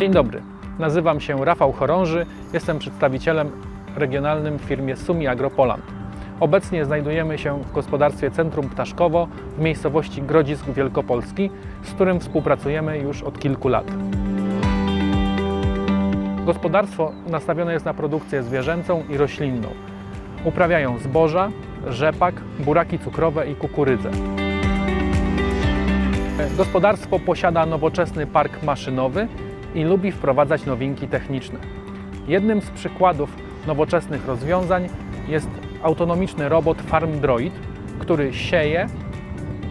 Dzień dobry, nazywam się Rafał Chorąży, jestem przedstawicielem regionalnym w firmie Sumi Agropoland. Obecnie znajdujemy się w gospodarstwie Centrum Ptaszkowo w miejscowości Grodzisk Wielkopolski, z którym współpracujemy już od kilku lat. Gospodarstwo nastawione jest na produkcję zwierzęcą i roślinną. Uprawiają zboża, rzepak, buraki cukrowe i kukurydzę. Gospodarstwo posiada nowoczesny park maszynowy i lubi wprowadzać nowinki techniczne. Jednym z przykładów nowoczesnych rozwiązań jest autonomiczny robot Farm Droid, który sieje,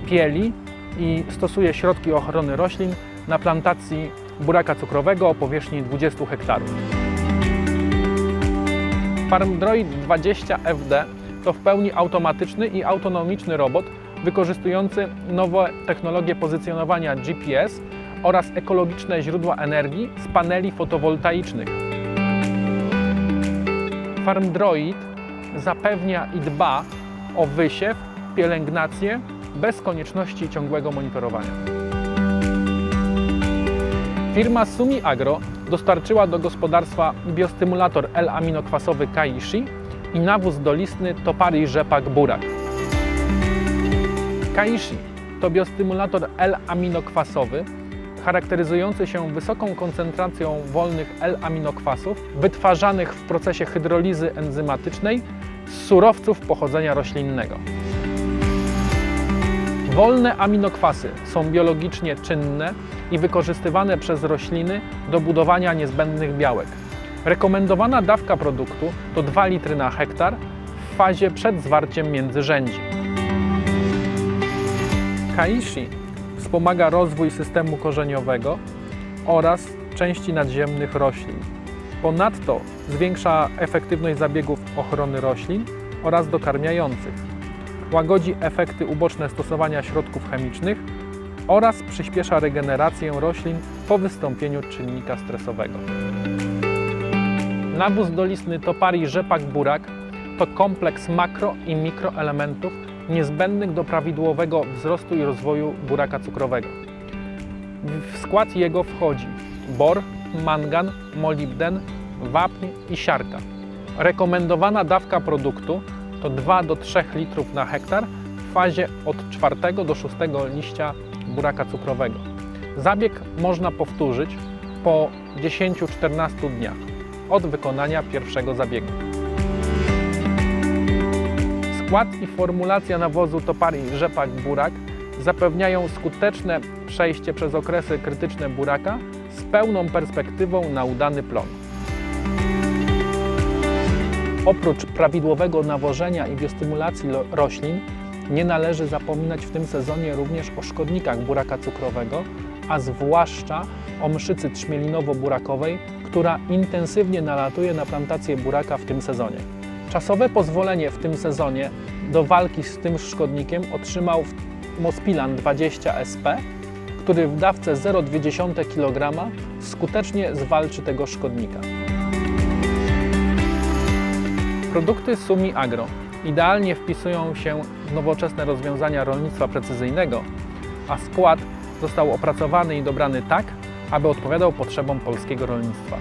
pieli i stosuje środki ochrony roślin na plantacji buraka cukrowego o powierzchni 20 hektarów. Farm Droid 20 FD to w pełni automatyczny i autonomiczny robot wykorzystujący nowe technologie pozycjonowania GPS oraz ekologiczne źródła energii z paneli fotowoltaicznych. Farm Droid zapewnia i dba o wysiew, pielęgnację bez konieczności ciągłego monitorowania. Firma Sumi Agro dostarczyła do gospodarstwa biostymulator L-aminokwasowy Kaishi i nawóz dolistny Topari Rzepak Burak. Kaishi to biostymulator L-aminokwasowy charakteryzujący się wysoką koncentracją wolnych L-aminokwasów wytwarzanych w procesie hydrolizy enzymatycznej z surowców pochodzenia roślinnego. Wolne aminokwasy są biologicznie czynne i wykorzystywane przez rośliny do budowania niezbędnych białek. Rekomendowana dawka produktu to 2 litry na hektar w fazie przed zwarciem międzyrzędzi. Kaishi wspomaga rozwój systemu korzeniowego oraz części nadziemnych roślin. Ponadto zwiększa efektywność zabiegów ochrony roślin oraz dokarmiających. Łagodzi efekty uboczne stosowania środków chemicznych oraz przyspiesza regenerację roślin po wystąpieniu czynnika stresowego. Nawóz dolistny Topari Rzepak Burak to kompleks makro i mikroelementów niezbędnych do prawidłowego wzrostu i rozwoju buraka cukrowego. W skład jego wchodzi bor, mangan, molibden, wapń i siarka. Rekomendowana dawka produktu to 2 do 3 litrów na hektar w fazie od 4 do 6 liścia buraka cukrowego. Zabieg można powtórzyć po 10-14 dniach od wykonania pierwszego zabiegu. Skład i formulacja nawozu Topari Rzepak Burak zapewniają skuteczne przejście przez okresy krytyczne buraka z pełną perspektywą na udany plon. Oprócz prawidłowego nawożenia i biostymulacji roślin, nie należy zapominać w tym sezonie również o szkodnikach buraka cukrowego, a zwłaszcza o mszycy trzmielinowo-burakowej, która intensywnie nalatuje na plantację buraka w tym sezonie. Czasowe pozwolenie w tym sezonie do walki z tym szkodnikiem otrzymał Mospilan 20 SP, który w dawce 0,2 kg skutecznie zwalczy tego szkodnika. Produkty Sumi Agro idealnie wpisują się w nowoczesne rozwiązania rolnictwa precyzyjnego, a skład został opracowany i dobrany tak, aby odpowiadał potrzebom polskiego rolnictwa.